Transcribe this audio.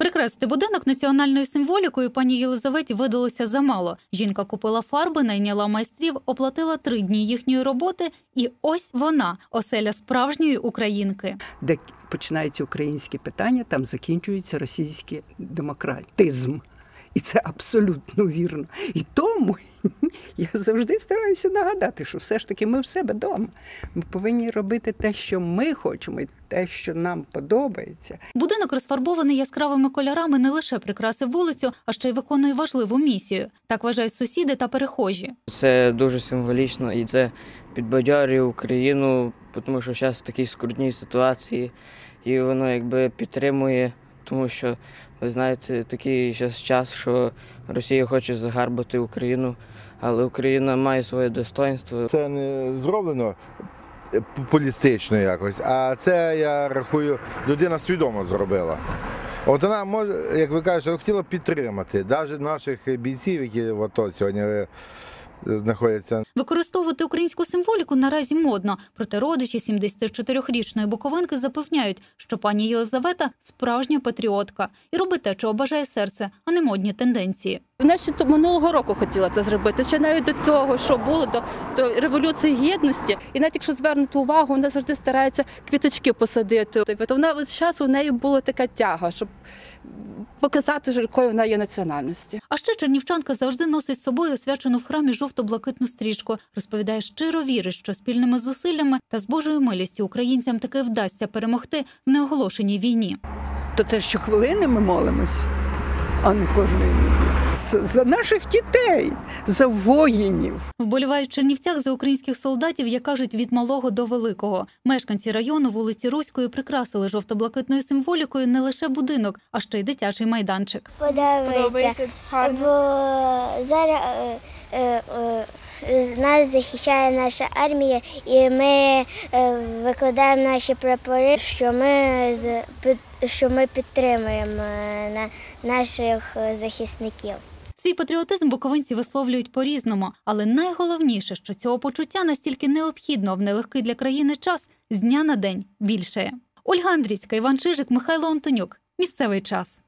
Прикрасити будинок національною символікою пані Єлизаветі видалося замало. Жінка купила фарби, найняла майстрів, оплатила три дні їхньої роботи, і ось вона оселя справжньої українки. де починаються українські питання, там закінчується російський демократизм. І це абсолютно вірно. І тому я завжди стараюся нагадати, що все ж таки ми в себе вдома. Ми повинні робити те, що ми хочемо, і те, що нам подобається. Будинок розфарбований яскравими кольорами не лише прикрасив вулицю, а ще й виконує важливу місію. Так вважають сусіди та перехожі. Це дуже символічно і це підбадьорює Україну, тому що зараз в такій скрутній ситуації, і воно якби підтримує, тому що ви знаєте, такий зараз час, що Росія хоче загарбати Україну, але Україна має своє достоинство. Це не зроблено популістично якось, а це я рахую, людина свідомо зробила. От вона може, як ви кажете, хотіла підтримати навіть наших бійців, які в сьогодні знаходяться Використовувати українську символіку наразі модно. Проте родичі 74-річної буковинки запевняють, що пані Єлизавета справжня патріотка і робить те, чого бажає серце, а не модні тенденції. Вона ще то- минулого року хотіла це зробити. Ще навіть до цього, що було до, до революції гідності. І навіть якщо звернути увагу, вона завжди старається квіточки посадити. Тобто вона весь час у неї була така тяга, щоб показати, що якою вона є національності. А ще чернівчанка завжди носить з собою освячену в храмі жовто-блакитну стрічку. Розповідає, щиро вірить, що спільними зусиллями та з Божою милістю українцям таки вдасться перемогти в неоголошеній війні. То це щохвилини ми молимось, а не кожної неділі. За наших дітей, за воїнів. Вболівають в Чернівцях за українських солдатів, як кажуть, від малого до великого. Мешканці району вулиці Руської прикрасили жовто-блакитною символікою не лише будинок, а ще й дитячий майданчик. подобається. Бо зараз е, е, е, нас захищає наша армія, і ми е, викладаємо наші прапори, що ми що ми підтримуємо е, на наших е, захисників. Свій патріотизм буковинці висловлюють по-різному, але найголовніше, що цього почуття настільки необхідно в нелегкий для країни час з дня на день більшає. Ольга Андрійська, Іван Чижик, Михайло Антонюк. Місцевий час.